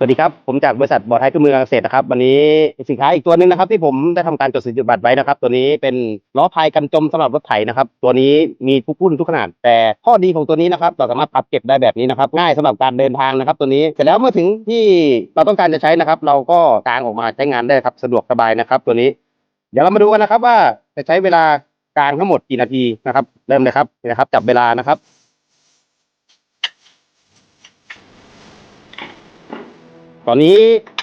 สวัสดีครับ ผมจากบริษัทบอร์ดไทยเครื่องมือเกษตรนะครับ วันนี้สินค้าอีกตัวหนึ่งนะครับ ที่ผมได้ทำการจดสิทธิบัตรไว้นะครับ ตัวนี้เป็นล้อพายกันจมสำหรับรถไถนะครับ ตัวนี้มีทุกรุ่นทุกขนาด แต่ข้อดีของตัวนี้นะครับ เราสามารถพับเก็บได้แบบนี้นะครับ ง่ายสำหรับการเดินทางนะครับ ตัวนี้ เสร็จแล้วเมื่อถึงที่เราต้องการจะใช้นะครับ เราก็กางออกมาใช้งานได้ครับ สะดวกสบายนะครับ ตัวนี้ เดี๋ยวเรามาดูกันนะครับว่าจะใช้เวลากางทั้งหมดกี่นาทีนะครับ เริ่มเลยครับนะครับ จับเวลานะครับ อนนี้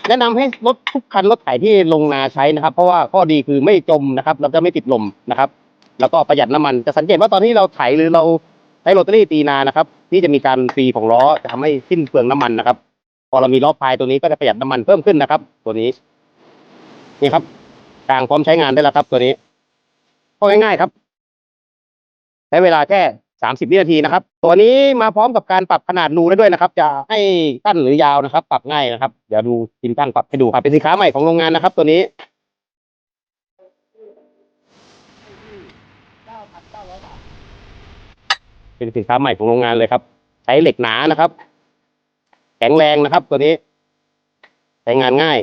แนะนำให้รถทุกคันรถไถที่ลงนาใช้นะครับ เพราะว่าข้อดีคือไม่จมนะครับ เราจะไม่ติดลมนะครับ แล้วก็ประหยัดน้ำมันจะสังเกตว่าตอนที่เราไถหรือเราใช้โรตารี่ตีนานะครับที่จะมีการฟรีของล้อจะทำให้สิ้นเปลืองน้ำมันนะครับ พอเรามีล้อพายตัวนี้ก็จะประหยัดน้ำมันเพิ่มขึ้นนะครับ ตัวนี้นี่ครับกลางพร้อมใช้งานได้แล้วครับ ตัวนี้ก็ง่ายๆครับใช้เวลาแค่ สามสิบวินาทีนะครับ ตัวนี้มาพร้อมกับการปรับขนาดรูได้ด้วยนะครับ จะให้สั้นหรือยาวนะครับ ปรับง่ายนะครับ เดี๋ยวดูทีมช่างปรับให้ดูครับเป็นสินค้าใหม่ของโรงงานนะครับ ตัวนี้เป็นสินค้าใหม่ของโรงงานเลยครับ ใช้เหล็กหนานะครับ แข็งแรงนะครับ ตัวนี้ ใช้งานง่าย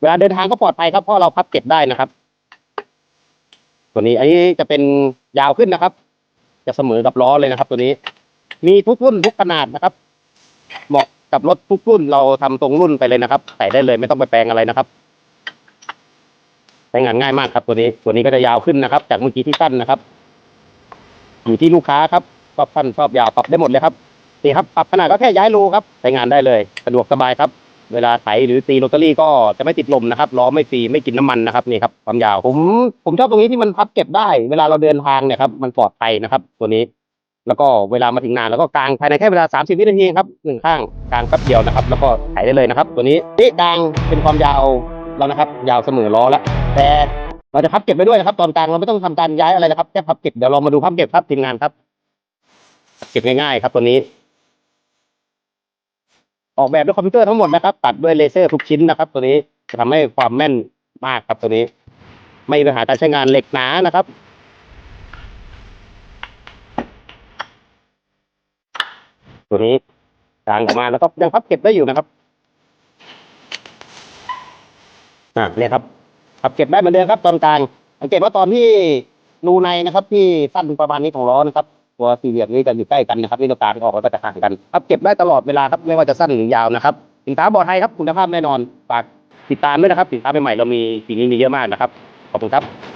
เวลาเดินทางก็ปลอดภัยครับเพราะเราพับเก็บได้นะครับ ตัวนี้ อันนี้จะเป็นยาวขึ้นนะครับ จะเสมอกับล้อเลยนะครับ ตัวนี้ มีทุกรุ่นทุกขนาดนะครับ เหมาะกับรถทุกรุ่นเราทำตรงรุ่นไปเลยนะครับ ใส่ได้เลยไม่ต้องไปแปลงอะไรนะครับใช้งานง่ายมากครับ ตัวนี้ ตัวนี้ก็จะยาวขึ้นนะครับ จากเมื่อกี้ที่สั้นนะครับ อยู่ที่ลูกค้าครับชอบสั้นชอบยาวปรับได้หมดเลยครับนี่ครับปรับขนาดก็แค่ย้ายรูครับใช้งานได้เลย สะดวกสบายครับ เวลาไถหรือตีโรตารี่ก็จะไม่ติดลมนะครับล้อไม่ฟรีไม่กินน้ำมันนะครับนี่ครับความยาวผมผมชอบตรงนี้ที่มันพับเก็บได้ เวลาเราเดินทางเนี่ยครับมันปลอดภัยนะครับ ตัวนี้ แล้วก็เวลามาถึงนานแล้วก็กางภายในแค่เวลา 30วินาทีครับหนึ่งข้างกางแป๊บเดียวนะครับ แล้วก็ไถได้เลยนะครับ ตัวนี้นี่กางเป็นความยาวแล้วนะครับ ยาวเสมอล้อแล้วแต่เราจะพับเก็บไปด้วยนะครับ ตอนกลางเราไม่ต้องทำการย้ายอะไรนะครับแค่พับเก็บเดี๋ยวเรามาดูพับเก็บครับทีมงานครับเก็บง่ายๆ ครับตัวนี้ ออกแบบด้วยคอมพิวเตอร์ทั้งหมดนะครับ ตัดด้วยเลเซอร์ทุกชิ้นนะครับ ตัวนี้จะทำให้ความแม่นมากครับตัวนี้ ไม่มีปัญหาการใช้งานเหล็กหนานะครับตัวนี้กางออกมาแล้วก็ยังพับเก็บได้อยู่นะครับอ่าเนี่ยครับพับเก็บได้เหมือนเดิมครับตอนกลางสังเกตว่าตอนที่รูในนะครับ ที่สั้นประมาณนี้ของล้อนะครับ ตัวสี่เหลี่ยมนี้จะอยู่ใกล้กันนะครับนี่ตัวกลางออกแล้วก็จะห่างกันพับเก็บได้ตลอดเวลาครับไม่ว่าจะสั้นหรือยาวนะครับสินค้าบอร์ดไทยครับคุณภาพแน่นอนฝากติดตามด้วยนะครับสินค้าใหม่ๆเรามีสิ่งนี้มีเยอะมากนะครับขอบคุณครับ